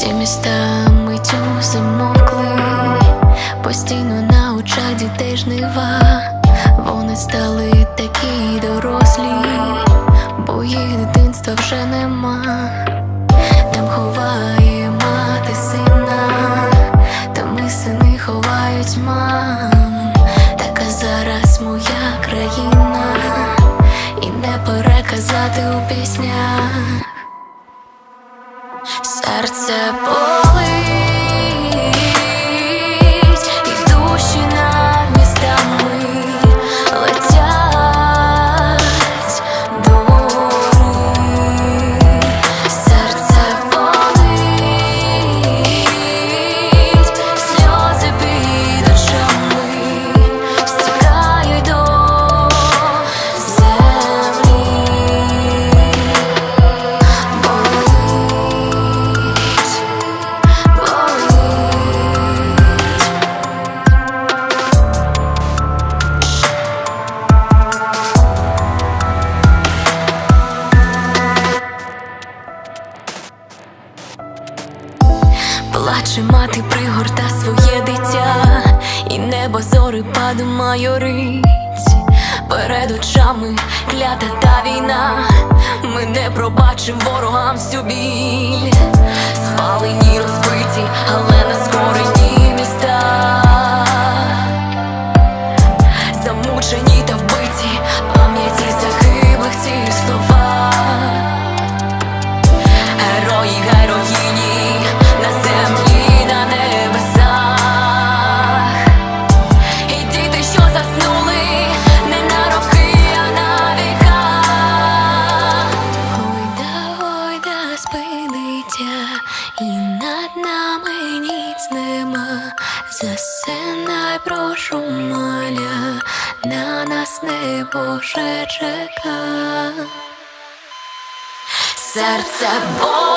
Ці міста миттю замокли, постійно на очах дітей жнива. Вони стали такі дорослі, бо їх дитинства вже нема. Там ховає мати сина, там і сини ховають мам. Така зараз моя країна, і не переказати у піснях. Серце болить, Плаче мати пригорта своє дитя, і небо зори паду майорить. Перед очами клята та війна. Ми не пробачим ворогам всю біль, спалені, розбиті, але не скорені міста, Серце болить,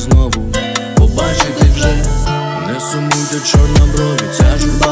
знову. Побачити вже, не сумуйте чорноброві, ця журба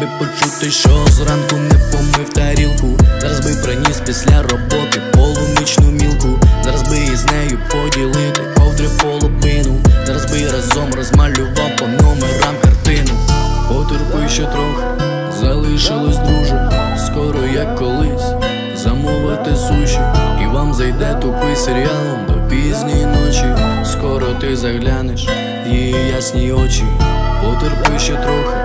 би почути, що зранку не помив тарілку. Зараз би приніс після роботи полуничну мілку. Зараз би із нею поділити ковдри половину. Зараз би разом розмалював по номерам картину. Потерпи ще трохи, залишилось друже, скоро як колись замовити суші, і вам зайде тупий серіал до пізньої ночі. скоро ти заглянеш її ясні очі, потерпи ще трохи,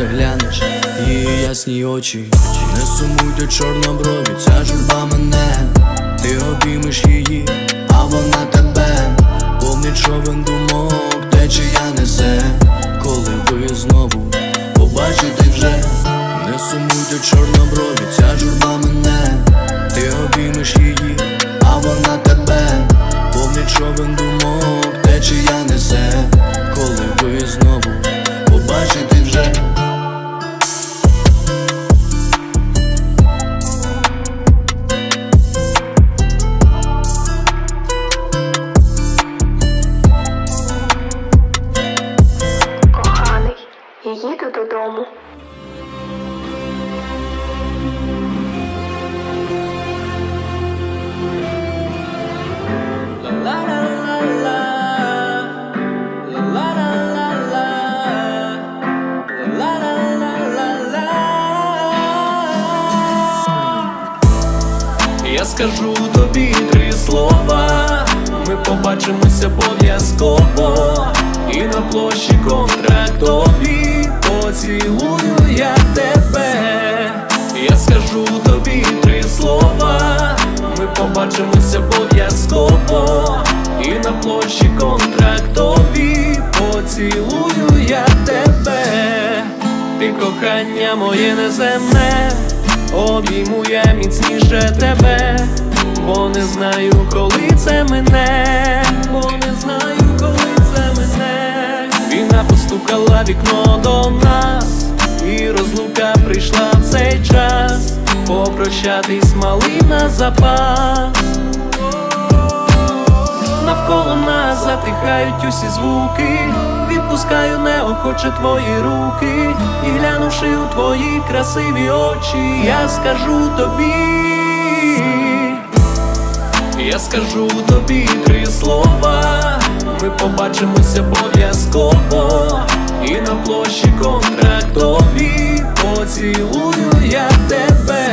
заглянеш. Її ясні очі. Не сумуйте чорноброві, ця журба мене, ти обіймеш її, а вона тебе, повний човен думок, течія несе, коли ви знову побачите вже, не сумуйте чорноброві, ця журба мене, ти обіймеш її, а вона тебе, повний човен думок, Я скажу тобі три слова, ми побачимося обов'язково. І на площі контрактові поцілую я тебе. Я скажу тобі три слова, ми побачимося обов'язково. І на площі контрактові поцілую я тебе. Ти кохання моє неземне, обійму я міцніше тебе, бо не знаю, коли це мене, бо не знаю, коли це мене. Війна постукала вікно до нас, і розлука прийшла в цей час. Попрощатись малий на запас. Навколо нас затихають усі звуки, відпускаю неохоче твої руки, і глянувши у твої красиві очі, я скажу тобі, я скажу тобі три слова, ми побачимося обов'язково, і на площі контрактові поцілую я тебе,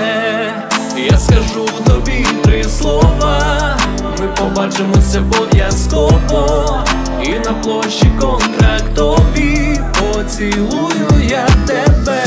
я скажу тобі три слова. Ми побачимося обов'язково І на площі контрактові Поцілую я тебе.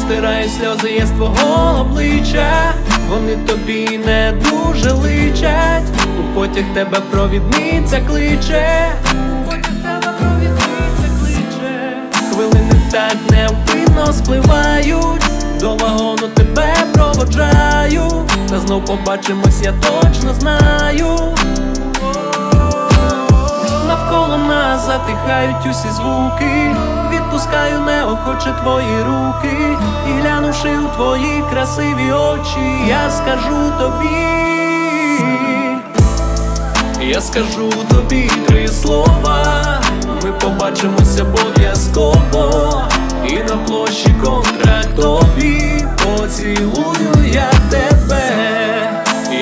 Стираю сльози є з твого обличчя. Вони тобі не дуже личать. У потяг тебе провідниця кличе. У Потяг тебе провідниця кличе. Хвилини так невпинно спливають. До вагону тебе проводжаю Та знов побачимось, я точно знаю. Навколо нас затихають усі звуки, відпускаю неохоче твої руки, і глянувши у твої красиві очі, я скажу тобі, я скажу тобі три слова, ми побачимося обов'язково, і на площі контрактові поцілую я тебе,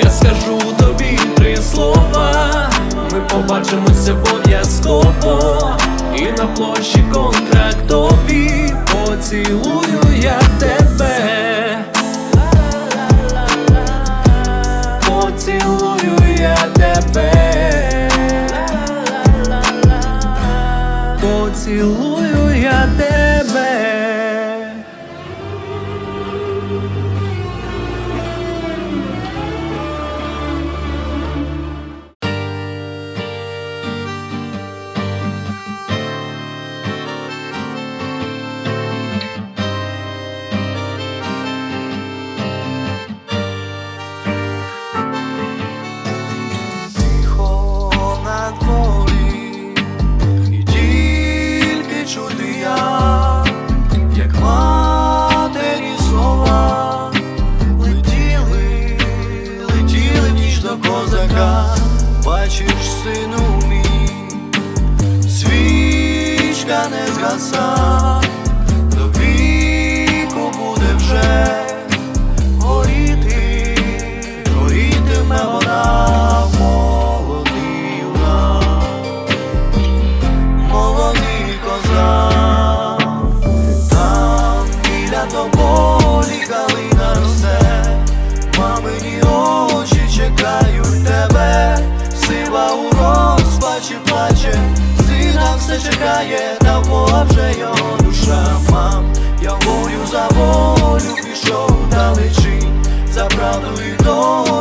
я скажу тобі три слова. Ми побачимося обов'язково І на площі контрактові Поцілую я тебе we go.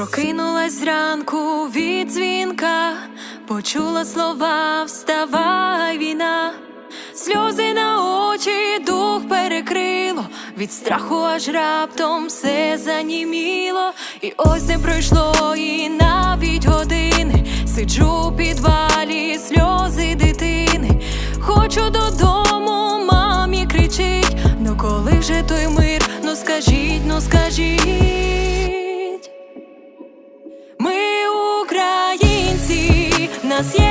Прокинулась зранку від дзвінка, почула слова, вставай війна, сльози на очі, дух перекрило, від страху аж раптом все заніміло, і ось не пройшло і навіть години. Сиджу у підвалі, сльози дитини. Хочу додому, мамі кричить. Ну коли вже той мир, ну скажіть, ну скажіть. siempre.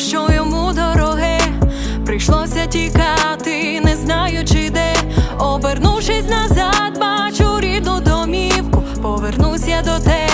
що йому дороге, прийшлося тікати, не знаючи де. Обернувшись назад, бачу рідну домівку, повернусь я до тебе.